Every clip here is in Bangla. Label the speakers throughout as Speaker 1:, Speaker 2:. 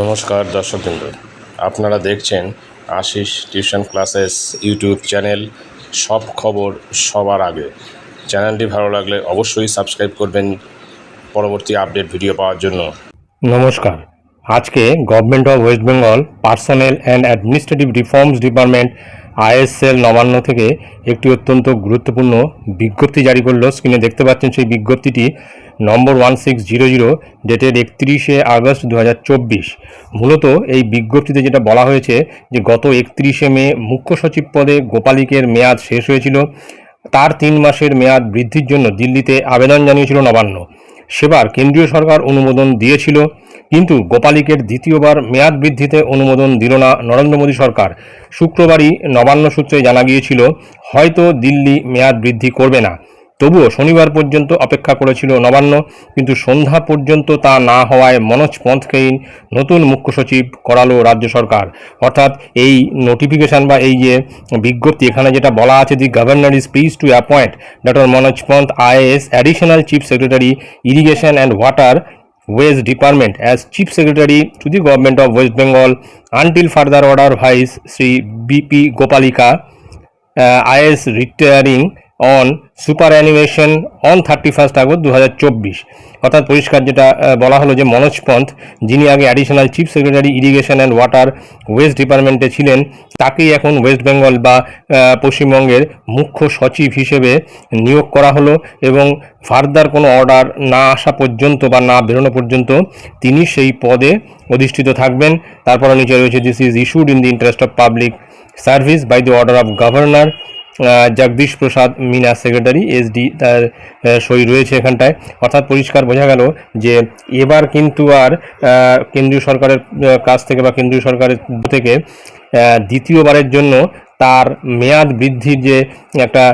Speaker 1: নমস্কার দর্শকবৃন্দ। আপনারা দেখছেন Ashis tuition classes YouTube channel. সব খবর সবার আগে। চ্যানেলটি ভালো লাগলে অবশ্যই সাবস্ক্রাইব করবেন পরবর্তী আপডেট ভিডিও পাওয়ার জন্য।
Speaker 2: নমস্কার। আজকে government of West Bengal personal and administrative reforms department ISL Nabanna থেকে একটি অত্যন্ত গুরুত্বপূর্ণ বিজ্ঞপ্তি জারি করল। স্ক্রিনে দেখতে পাচ্ছেন সেই বিজ্ঞপ্তিটি number one six zero zero ডেটের একত্রিশে আগস্ট দু হাজার চব্বিশ। মূলত এই বিজ্ঞপ্তিতে যেটা বলা হয়েছে যে গত একত্রিশে মে মুখ্য সচিব পদে গোপালিকের মেয়াদ শেষ হয়েছিল। তার তিন মাসের মেয়াদ বৃদ্ধির জন্য দিল্লিতে আবেদন জানিয়েছিল নবান্ন। সেবার কেন্দ্রীয় সরকার অনুমোদন দিয়েছিল, কিন্তু গোপালিকের দ্বিতীয়বার মেয়াদ বৃদ্ধিতে অনুমোদন দিল না নরেন্দ্র মোদী সরকার। শুক্রবারই নবান্ন সূত্রে জানা গিয়েছিল, হয়তো দিল্লি মেয়াদ বৃদ্ধি করবে না। তবুও শনিবার পর্যন্ত অপেক্ষা করেছিল নবান্ন, কিন্তু সন্ধ্যা পর্যন্ত তা না হওয়ায় মনোজ পন্থকেই নতুন মুখ্য সচিব করালো রাজ্য সরকার। অর্থাৎ এই নোটিফিকেশন বা এই যে বিজ্ঞপ্তি, এখানে যেটা বলা আছে the governor is pleased to appoint doctor Manoj Pant IAS additional chief secretary irrigation and water ways department as chief secretary to the government of West Bengal until further order vice Shri BP Gopalika IS retiring on super animation on thirty first August দু হাজার চব্বিশ। অর্থাৎ পরিষ্কার যেটা বলা হলো যে মনোজ পন্থ, যিনি আগে additional chief secretary irrigation and water waste ডিপার্টমেন্টে ছিলেন, তাকেই এখন ওয়েস্ট বেঙ্গল বা পশ্চিমবঙ্গের মুখ্য সচিব হিসেবে নিয়োগ করা হলো এবং ফার্দার কোনো অর্ডার না আসা পর্যন্ত বা না বেরোনো পর্যন্ত তিনি সেই পদে অধিষ্ঠিত থাকবেন। তারপরে নিচে রয়েছে this is issued in the interest of public service by the order of governor Jagdish Prasad Meena secretary SD তার সই রয়েছে এখানটায়। অর্থাৎ পরিষ্কার বোঝা গেল যে এবার কিন্তু আর কেন্দ্রীয় সরকারের কাছ থেকে বা কেন্দ্রীয় সরকারের থেকে দ্বিতীয়বারের জন্য তার মেয়াদ বৃদ্ধির যে একটা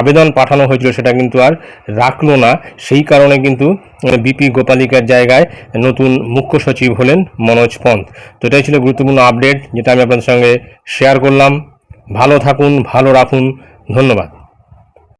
Speaker 2: আবেদন পাঠানো হয়েছিল সেটা কিন্তু আর রাখল না। সেই কারণে কিন্তু বিপি গোপালিকার জায়গায় নতুন মুখ্য সচিব হলেন মনোজ পন্থ। তো এটাই ছিল গুরুত্বপূর্ণ আপডেট, যেটা আমি আপনাদের সঙ্গে শেয়ার করলাম। ভালো থাকুন ভালো রাখুন ধন্যবাদ।